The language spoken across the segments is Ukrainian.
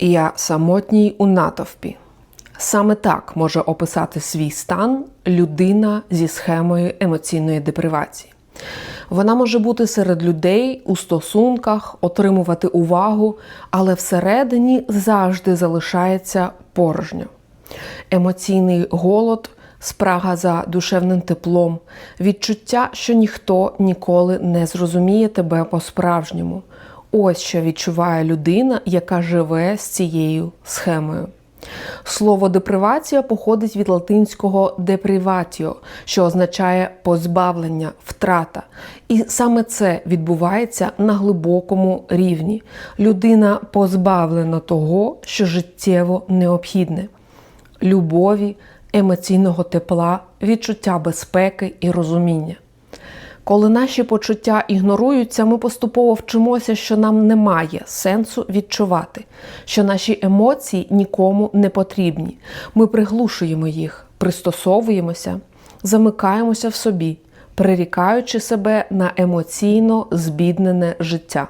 Я самотній у натовпі. Саме так може описати свій стан людина зі схемою емоційної депривації. Вона може бути серед людей у стосунках, отримувати увагу, але всередині завжди залишається порожньо. Емоційний голод, спрага за душевним теплом, відчуття, що ніхто ніколи не зрозуміє тебе по-справжньому. Ось що відчуває людина, яка живе з цією схемою. Слово депривація походить від латинського деприватіо, що означає позбавлення, втрата. І саме це відбувається на глибокому рівні. Людина позбавлена того, що життєво необхідне любові, емоційного тепла, відчуття безпеки і розуміння. Коли наші почуття ігноруються, ми поступово вчимося, що нам немає сенсу відчувати, що наші емоції нікому не потрібні. Ми приглушуємо їх, пристосовуємося, замикаємося в собі, прирікаючи себе на емоційно збіднене життя.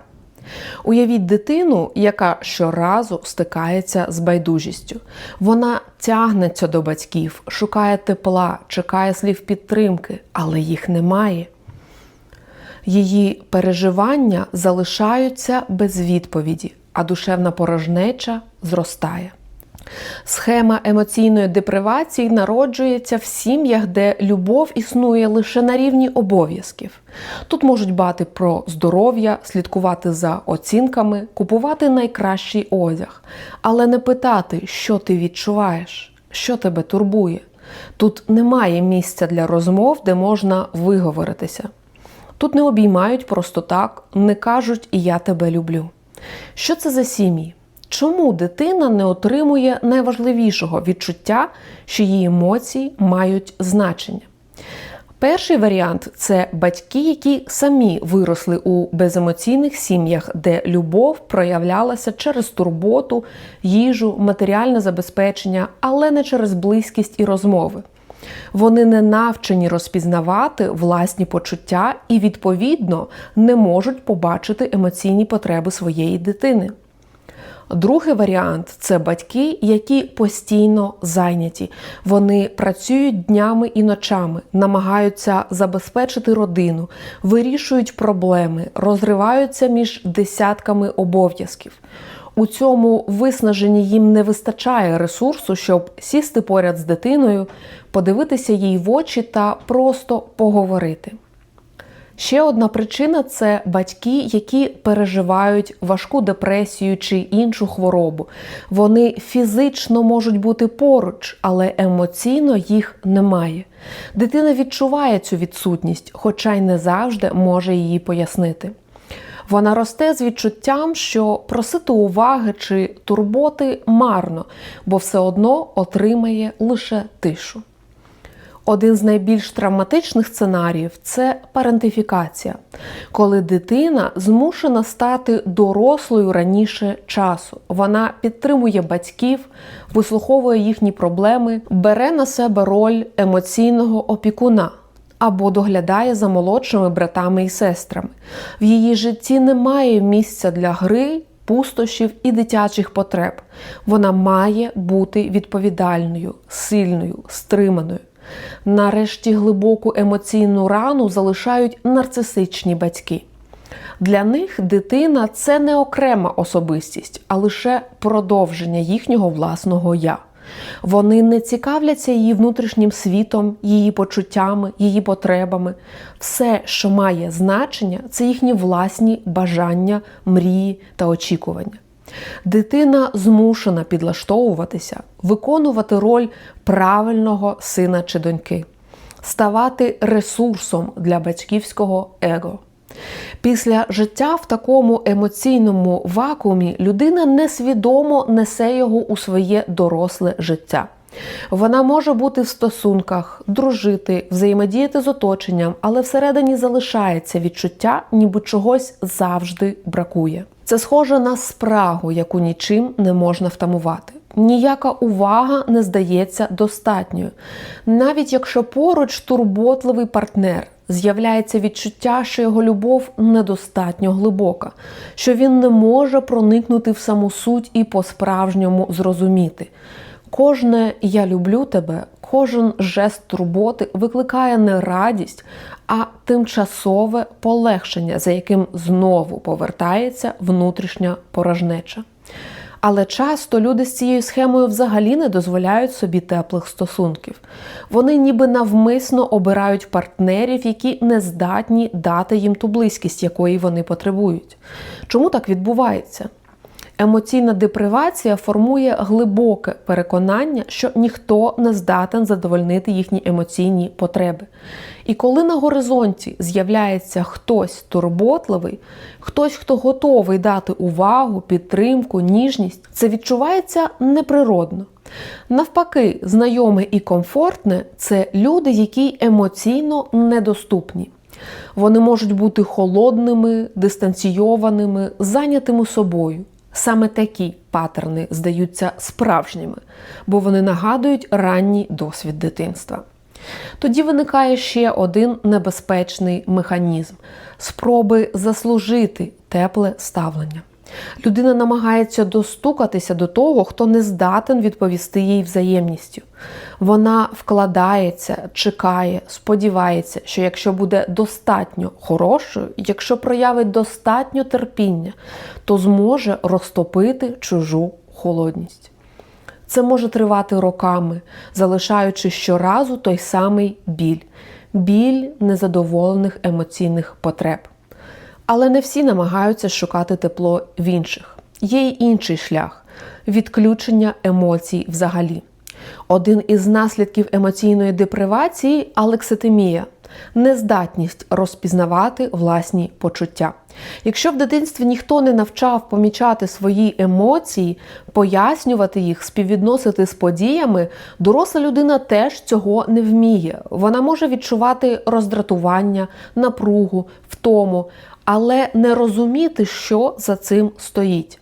Уявіть дитину, яка щоразу стикається з байдужістю. Вона тягнеться до батьків, шукає тепла, чекає слів підтримки, але їх немає її переживання залишаються без відповіді, а душевна порожнеча зростає. Схема емоційної депривації народжується в сім'ях, де любов існує лише на рівні обов'язків. Тут можуть бати про здоров'я, слідкувати за оцінками, купувати найкращий одяг, але не питати, що ти відчуваєш, що тебе турбує. Тут немає місця для розмов, де можна виговоритися. Тут не обіймають просто так, не кажуть я тебе люблю. Що це за сім'ї? Чому дитина не отримує найважливішого відчуття, що її емоції мають значення? Перший варіант це батьки, які самі виросли у беземоційних сім'ях, де любов проявлялася через турботу, їжу, матеріальне забезпечення, але не через близькість і розмови. Вони не навчені розпізнавати власні почуття і, відповідно, не можуть побачити емоційні потреби своєї дитини. Другий варіант це батьки, які постійно зайняті. Вони працюють днями і ночами, намагаються забезпечити родину, вирішують проблеми, розриваються між десятками обов'язків. У цьому виснаженні їм не вистачає ресурсу, щоб сісти поряд з дитиною, подивитися їй в очі та просто поговорити. Ще одна причина це батьки, які переживають важку депресію чи іншу хворобу. Вони фізично можуть бути поруч, але емоційно їх немає. Дитина відчуває цю відсутність, хоча й не завжди може її пояснити. Вона росте з відчуттям, що просити уваги чи турботи марно, бо все одно отримає лише тишу. Один з найбільш травматичних сценаріїв це парентифікація, коли дитина змушена стати дорослою раніше часу. Вона підтримує батьків, вислуховує їхні проблеми, бере на себе роль емоційного опікуна або доглядає за молодшими братами і сестрами. В її житті немає місця для гри, пустощів і дитячих потреб. Вона має бути відповідальною, сильною, стриманою. Нарешті глибоку емоційну рану залишають нарцисичні батьки. Для них дитина це не окрема особистість, а лише продовження їхнього власного я. Вони не цікавляться її внутрішнім світом, її почуттями, її потребами. Все, що має значення, це їхні власні бажання, мрії та очікування. Дитина змушена підлаштовуватися, виконувати роль правильного сина чи доньки, ставати ресурсом для батьківського его. Після життя в такому емоційному вакуумі людина несвідомо несе його у своє доросле життя. Вона може бути в стосунках, дружити, взаємодіяти з оточенням, але всередині залишається відчуття, ніби чогось завжди бракує. Це схоже на спрагу, яку нічим не можна втамувати. Ніяка увага не здається достатньою. Навіть якщо поруч турботливий партнер, з'являється відчуття, що його любов недостатньо глибока, що він не може проникнути в саму суть і по-справжньому зрозуміти. Кожне я люблю тебе, кожен жест турботи викликає не радість, а тимчасове полегшення, за яким знову повертається внутрішня порожнеча. Але часто люди з цією схемою взагалі не дозволяють собі теплих стосунків. Вони ніби навмисно обирають партнерів, які не здатні дати їм ту близькість, якої вони потребують. Чому так відбувається? Емоційна депривація формує глибоке переконання, що ніхто не здатен задовольнити їхні емоційні потреби. І коли на горизонті з'являється хтось турботливий, хтось, хто готовий дати увагу, підтримку, ніжність, це відчувається неприродно. Навпаки, знайоме і комфортне це люди, які емоційно недоступні. Вони можуть бути холодними, дистанційованими, зайнятими собою. Саме такі паттерни здаються справжніми, бо вони нагадують ранній досвід дитинства. Тоді виникає ще один небезпечний механізм спроби заслужити тепле ставлення. Людина намагається достукатися до того, хто не здатен відповісти їй взаємністю. Вона вкладається, чекає, сподівається, що якщо буде достатньо хорошою, якщо проявить достатньо терпіння, то зможе розтопити чужу холодність. Це може тривати роками, залишаючи щоразу той самий біль, біль незадоволених емоційних потреб. Але не всі намагаються шукати тепло в інших. Є й інший шлях відключення емоцій взагалі. Один із наслідків емоційної депривації алекситимія нездатність розпізнавати власні почуття. Якщо в дитинстві ніхто не навчав помічати свої емоції, пояснювати їх, співвідносити з подіями, доросла людина теж цього не вміє. Вона може відчувати роздратування, напругу, втому, але не розуміти, що за цим стоїть.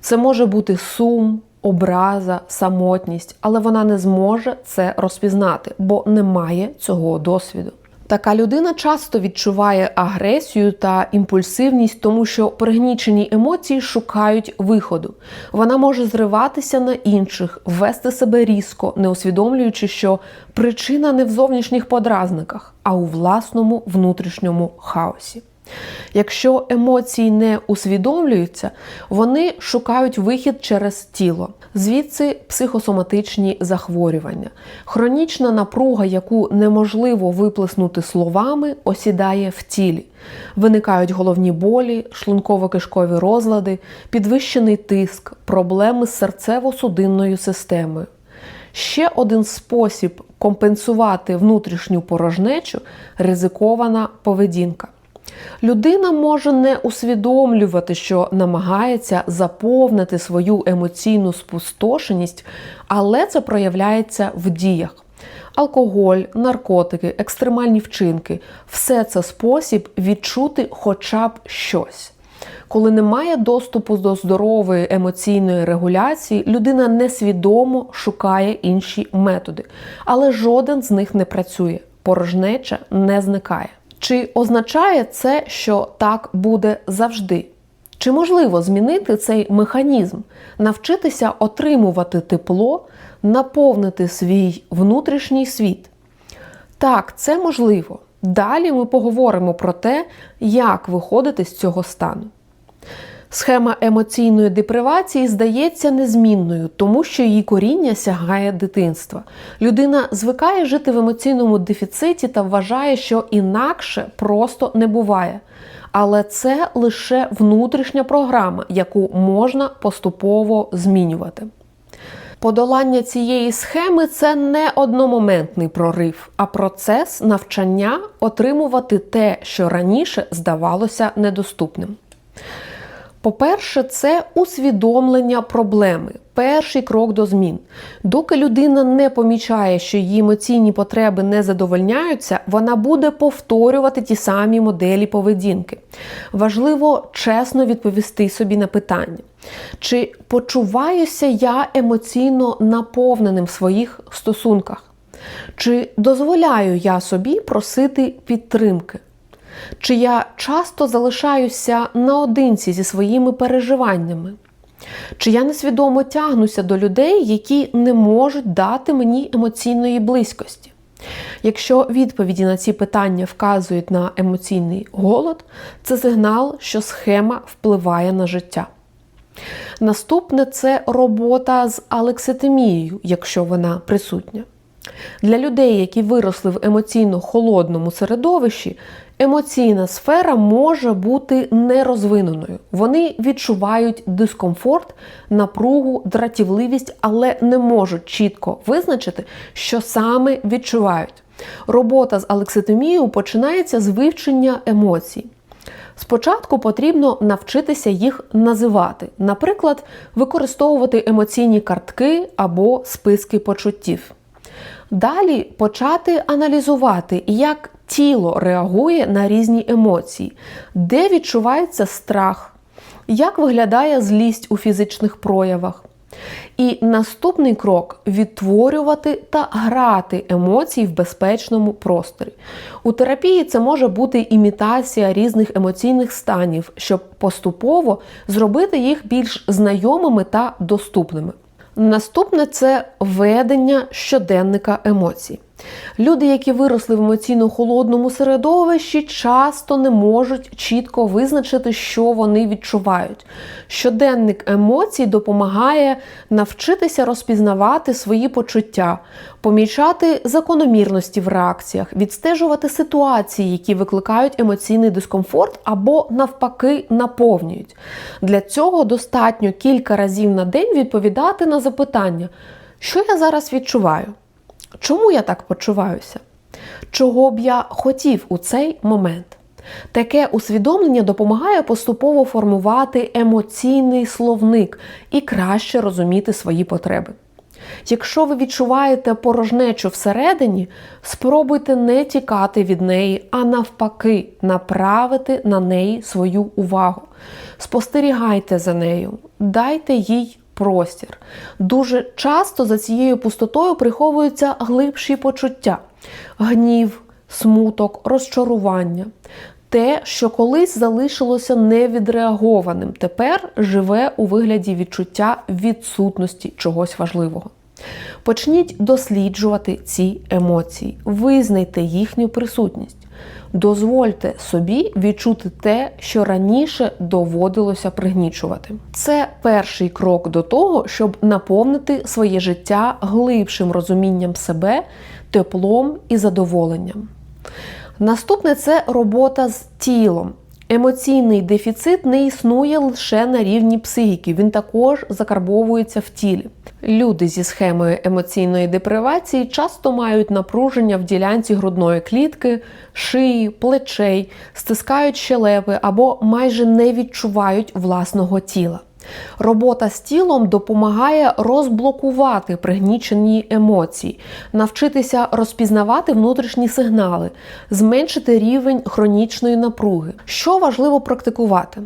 Це може бути сум, образа, самотність, але вона не зможе це розпізнати, бо не має цього досвіду. Така людина часто відчуває агресію та імпульсивність, тому що пригнічені емоції шукають виходу. Вона може зриватися на інших, вести себе різко, не усвідомлюючи, що причина не в зовнішніх подразниках, а у власному внутрішньому хаосі. Якщо емоції не усвідомлюються, вони шукають вихід через тіло, звідси психосоматичні захворювання. Хронічна напруга, яку неможливо виплеснути словами, осідає в тілі. Виникають головні болі, шлунково-кишкові розлади, підвищений тиск, проблеми з серцево-судинною системою. Ще один спосіб компенсувати внутрішню порожнечу ризикована поведінка. Людина може не усвідомлювати, що намагається заповнити свою емоційну спустошеність, але це проявляється в діях. Алкоголь, наркотики, екстремальні вчинки все це спосіб відчути хоча б щось. Коли немає доступу до здорової емоційної регуляції, людина несвідомо шукає інші методи, але жоден з них не працює, порожнеча не зникає. Чи означає це, що так буде завжди? Чи можливо змінити цей механізм, навчитися отримувати тепло, наповнити свій внутрішній світ? Так, це можливо. Далі ми поговоримо про те, як виходити з цього стану. Схема емоційної депривації здається незмінною, тому що її коріння сягає дитинства. Людина звикає жити в емоційному дефіциті та вважає, що інакше просто не буває. Але це лише внутрішня програма, яку можна поступово змінювати. Подолання цієї схеми це не одномоментний прорив, а процес навчання отримувати те, що раніше здавалося недоступним. По-перше, це усвідомлення проблеми, перший крок до змін. Доки людина не помічає, що її емоційні потреби не задовольняються, вона буде повторювати ті самі моделі поведінки. Важливо чесно відповісти собі на питання, чи почуваюся я емоційно наповненим в своїх стосунках. Чи дозволяю я собі просити підтримки? Чи я часто залишаюся наодинці зі своїми переживаннями? Чи я несвідомо тягнуся до людей, які не можуть дати мені емоційної близькості? Якщо відповіді на ці питання вказують на емоційний голод, це сигнал, що схема впливає на життя. Наступне це робота з алекситимією, якщо вона присутня. Для людей, які виросли в емоційно холодному середовищі, емоційна сфера може бути нерозвиненою. Вони відчувають дискомфорт, напругу, дратівливість, але не можуть чітко визначити, що саме відчувають. Робота з алекситимією починається з вивчення емоцій. Спочатку потрібно навчитися їх називати, наприклад, використовувати емоційні картки або списки почуттів. Далі почати аналізувати, як тіло реагує на різні емоції, де відчувається страх, як виглядає злість у фізичних проявах. І наступний крок відтворювати та грати емоції в безпечному просторі. У терапії це може бути імітація різних емоційних станів, щоб поступово зробити їх більш знайомими та доступними. Наступне це ведення щоденника емоцій. Люди, які виросли в емоційно холодному середовищі, часто не можуть чітко визначити, що вони відчувають. Щоденник емоцій допомагає навчитися розпізнавати свої почуття, помічати закономірності в реакціях, відстежувати ситуації, які викликають емоційний дискомфорт або навпаки наповнюють. Для цього достатньо кілька разів на день відповідати на запитання, що я зараз відчуваю. Чому я так почуваюся? Чого б я хотів у цей момент? Таке усвідомлення допомагає поступово формувати емоційний словник і краще розуміти свої потреби. Якщо ви відчуваєте порожнечу всередині, спробуйте не тікати від неї, а навпаки, направити на неї свою увагу. Спостерігайте за нею, дайте їй простір. Дуже часто за цією пустотою приховуються глибші почуття: гнів, смуток, розчарування. Те, що колись залишилося невідреагованим, тепер живе у вигляді відчуття відсутності чогось важливого. Почніть досліджувати ці емоції, визнайте їхню присутність. Дозвольте собі відчути те, що раніше доводилося пригнічувати. Це перший крок до того, щоб наповнити своє життя глибшим розумінням себе, теплом і задоволенням. Наступне це робота з тілом. Емоційний дефіцит не існує лише на рівні психіки, він також закарбовується в тілі. Люди зі схемою емоційної депривації часто мають напруження в ділянці грудної клітки, шиї, плечей, стискають щелепи або майже не відчувають власного тіла. Робота з тілом допомагає розблокувати пригнічені емоції, навчитися розпізнавати внутрішні сигнали, зменшити рівень хронічної напруги. Що важливо практикувати?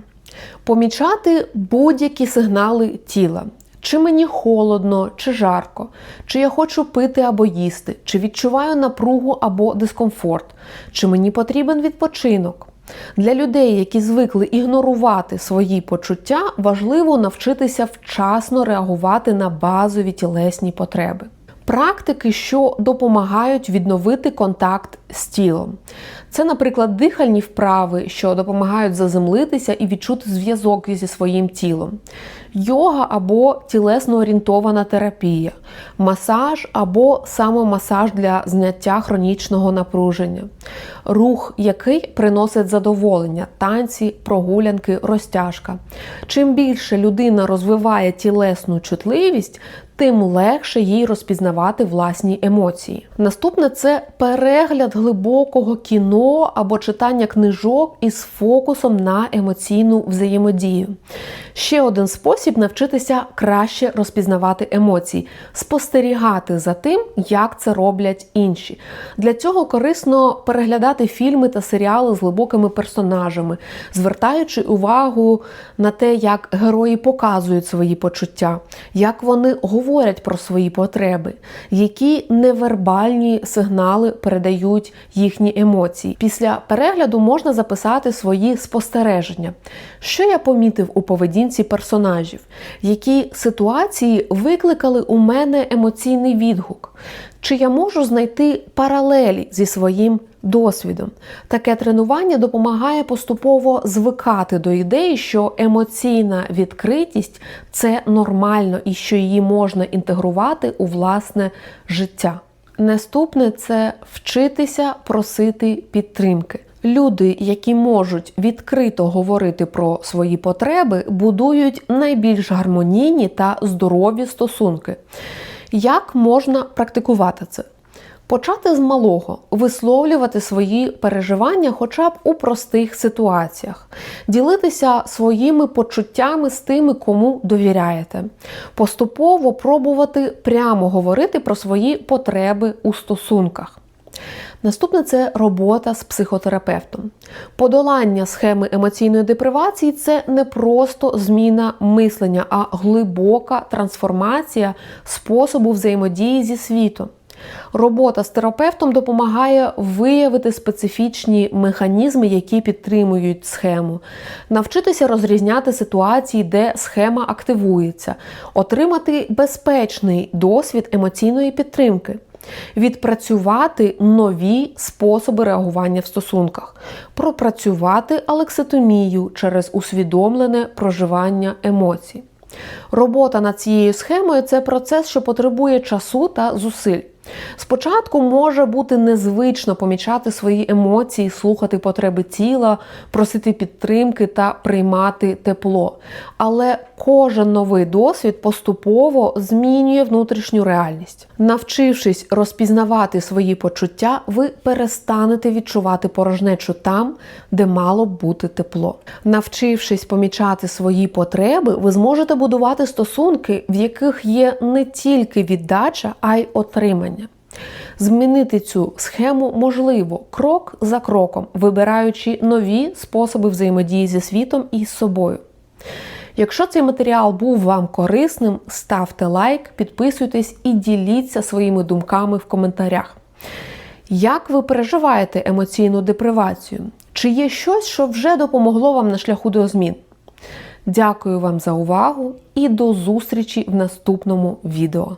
Помічати будь-які сигнали тіла. Чи мені холодно, чи жарко, чи я хочу пити або їсти, чи відчуваю напругу або дискомфорт, чи мені потрібен відпочинок. Для людей, які звикли ігнорувати свої почуття, важливо навчитися вчасно реагувати на базові тілесні потреби. Практики, що допомагають відновити контакт з тілом. Це, наприклад, дихальні вправи, що допомагають заземлитися і відчути зв'язок зі своїм тілом, йога або тілесно орієнтована терапія, масаж або самомасаж для зняття хронічного напруження, рух, який приносить задоволення, танці, прогулянки, розтяжка. Чим більше людина розвиває тілесну чутливість, тим легше їй розпізнавати власні емоції. Наступне це перегляд глибокого кіно або читання книжок із фокусом на емоційну взаємодію. Ще один спосіб навчитися краще розпізнавати емоції, спостерігати за тим, як це роблять інші. Для цього корисно переглядати фільми та серіали з глибокими персонажами, звертаючи увагу на те, як герої показують свої почуття, як вони говорять про свої потреби, які невербальні сигнали передають їхні емоції. Після перегляду можна записати свої спостереження, що я помітив у поведінці персонажів, які ситуації викликали у мене емоційний відгук. Чи я можу знайти паралелі зі своїм досвідом? Таке тренування допомагає поступово звикати до ідеї, що емоційна відкритість це нормально і що її можна інтегрувати у власне життя. Наступне це вчитися просити підтримки. Люди, які можуть відкрито говорити про свої потреби, будують найбільш гармонійні та здорові стосунки. Як можна практикувати це? Почати з малого, висловлювати свої переживання хоча б у простих ситуаціях, ділитися своїми почуттями з тими, кому довіряєте, поступово пробувати прямо говорити про свої потреби у стосунках. Наступне це робота з психотерапевтом. Подолання схеми емоційної депривації це не просто зміна мислення, а глибока трансформація способу взаємодії зі світом. Робота з терапевтом допомагає виявити специфічні механізми, які підтримують схему, навчитися розрізняти ситуації, де схема активується, отримати безпечний досвід емоційної підтримки. Відпрацювати нові способи реагування в стосунках, пропрацювати алекситомію через усвідомлене проживання емоцій. Робота над цією схемою це процес, що потребує часу та зусиль. Спочатку може бути незвично помічати свої емоції, слухати потреби тіла, просити підтримки та приймати тепло. Але кожен новий досвід поступово змінює внутрішню реальність. Навчившись розпізнавати свої почуття, ви перестанете відчувати порожнечу там, де мало бути тепло. Навчившись помічати свої потреби, ви зможете будувати стосунки, в яких є не тільки віддача, а й отримання. Змінити цю схему можливо крок за кроком, вибираючи нові способи взаємодії зі світом і з собою. Якщо цей матеріал був вам корисним, ставте лайк, підписуйтесь і діліться своїми думками в коментарях. Як ви переживаєте емоційну депривацію? Чи є щось, що вже допомогло вам на шляху до змін? Дякую вам за увагу і до зустрічі в наступному відео.